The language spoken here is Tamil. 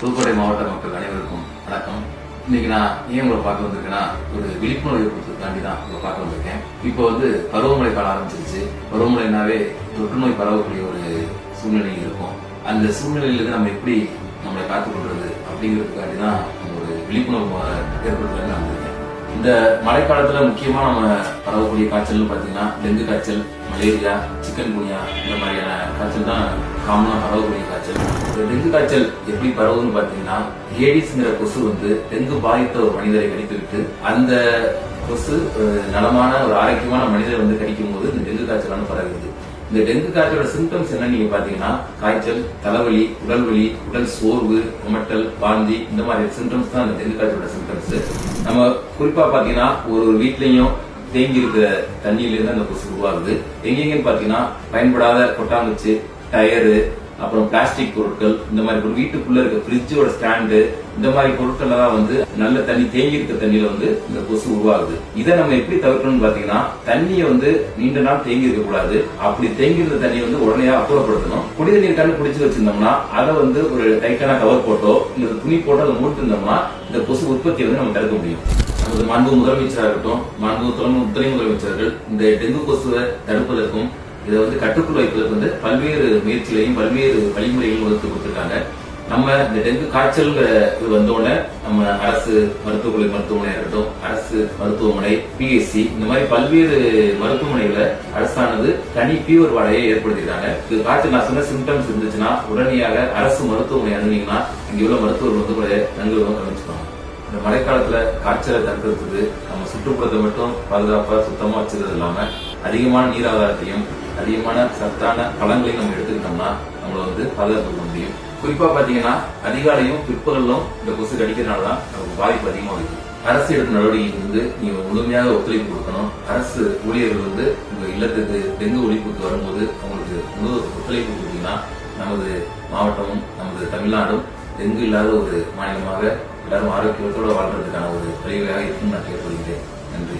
புதுக்கோட்டை மாவட்ட மக்கள் அனைவருக்கும் வணக்கம். இன்னைக்கு நான் ஏன் உங்களை பார்க்க வந்திருக்கேன்னா ஒரு விழிப்புணர்வு ஏற்படுத்துறதுக்காண்டி தான் உங்களை பார்க்க வந்திருக்கேன். இப்போ வந்து பருவமழை காலம் ஆரம்பிச்சிருச்சு. பருவமழைனாவே தொற்று நோய் பரவக்கூடிய ஒரு சூழ்நிலை இருக்கும். அந்த சூழ்நிலையிலிருந்து நம்ம எப்படி நம்மளை காத்துக் கொள்றது அப்படிங்கிறதுக்காண்டி தான் ஒரு விழிப்புணர்வு ஏற்படுத்துறதுன்னு நான் வந்திருக்கேன். இந்த மழைக்காலத்துல முக்கியமா நம்ம பரவக்கூடிய காய்ச்சல்னு பாத்தீங்கன்னா டெங்கு காய்ச்சல் மலேரியா சிக்கன் குனியா இந்த மாதிரியான காய்ச்சல் தான் காமனா பரவக்கூடிய காய்ச்சல். இந்த டெங்கு காய்ச்சல் எப்படி பரவுதுன்னு பாத்தீங்கன்னா ஏடிஸ்ங்கிற கொசு வந்து டெங்கு பாதித்த ஒரு மனிதரை கடித்துவிட்டு அந்த கொசு ஒரு நலமான ஒரு ஆரோக்கியமான மனிதரை வந்து கடிக்கும் போது இந்த டெங்கு காய்ச்சலான பரவுது இந்த டெங்கு காய்ச்சலோட சிம்டம்ஸ் என்ன நீங்க பாத்தீங்கன்னா காய்ச்சல் தலைவலி உடல் வலி உடல் சோர்வு குமட்டல் வாந்தி இந்த மாதிரி சிம்டம்ஸ் தான் இந்த டெங்கு காய்ச்சலோட சிம்டம்ஸ் நம்ம குறிப்பா பாத்தீங்கன்னா ஒரு ஒரு வீட்லயும் தேங்கி இருக்கிற தண்ணியில இருந்து அந்த கொசு உருவாகுது. எங்கெங்கன்னு பாத்தீங்கன்னா பயன்படாத கொட்டாங்குச்சி டயரு அப்புறம் பிளாஸ்டிக் பொருட்கள் இந்த மாதிரி ஒரு வீட்டுக்குள்ள இருக்க ஃப்ரிட்ஜோட ஸ்டாண்டு இந்த மாதிரி பொருட்கள் தான் வந்து நல்ல தண்ணி தேங்கி இருக்க தண்ணியில வந்து இந்த கொசு உருவாகுது. இதை நம்ம எப்படி தவிர்க்கணும்னு பாத்தீங்கன்னா தண்ணியை வந்து நீண்ட நாள் தேங்கி இருக்க கூடாது. அப்படி தேங்கி இருந்த தண்ணியை வந்து உடனே அப்புறப்படுத்தணும். குடி தண்ணீர் கண்ணு குடிச்சு வச்சிருந்தோம்னா அதை வந்து ஒரு டைட்டான கவர் போட்டோ இல்ல துணி போட்டோ அதை மூட்டு இருந்தோம்னா இந்த கொசு உற்பத்தியை வந்து நம்ம தடுக்க முடியும். நமது மாண்பு முதலமைச்சராக இருக்கட்டும் மாண்பு துணை முதலமைச்சர்கள் இந்த டெங்கு கொசுவை தடுப்பதற்கும் இதை வந்து கட்டுக்குள் வைப்பதற்கு வந்து பல்வேறு முயற்சிகளையும் பல்வேறு வழிமுறைகளையும் வகுத்து கொடுத்துருக்காங்க. நம்ம இந்த டெங்கு காய்ச்சல்ங்கிற இது வந்தோடனே நம்ம அரசு மருத்துவமனை மருத்துவமனை இருக்கட்டும் அரசு மருத்துவமனை பிஎஸ்சி இந்த மாதிரி பல்வேறு மருத்துவமனைகளை அரசானது தனி பியூர் வாடையை ஏற்படுத்திருக்காங்க இது காய்ச்சல் நான் சொன்ன சிம்டம்ஸ் இருந்துச்சுன்னா உடனடியாக அரசு மருத்துவமனை அணுகுனீங்கன்னா இங்க உள்ள மருத்துவர் வந்து கூட நன்கு கவனிச்சுப்பாங்க. இந்த மழைக்காலத்துல காய்ச்சலை தடுக்கிறதுக்கு நம்ம சுற்றுப்புறத்தை மட்டும் பாதுகாப்பா சுத்தமா வச்சுக்கிறது இல்லாம அதிகமான நீர் ஆதாரத்தையும் அதிகமான சத்தான பழங்களை நம்ம எடுத்துக்கிட்டோம்னா நம்மள வந்து பாதுகாத்துக்க முடியும். குறிப்பா பாத்தீங்கன்னா அதிகாலையும் பிற்பகலும் இந்த கொசு கடிக்கிறதுனால தான் நமக்கு பாதிப்பு அதிகமா இருக்கு. அரசு எடுத்த நடவடிக்கைக்கு வந்து நீங்க முழுமையாக ஒத்துழைப்பு கொடுக்கணும். அரசு ஊழியர்கள் வந்து உங்க இல்லத்துக்கு டெங்கு ஒழிப்புக்கு வரும்போது அவங்களுக்கு முழு ஒத்துழைப்பு கொடுத்தீங்கன்னா நமது மாவட்டமும் நமது தமிழ்நாடும் டெங்கு இல்லாத ஒரு மாநிலமாக எல்லாரும் ஆரோக்கியத்தோடு வாழ்றதுக்கான ஒரு வழிவகையாக இருக்கும் நான் கேட்டுக்கொள்கிறேன். நன்றி.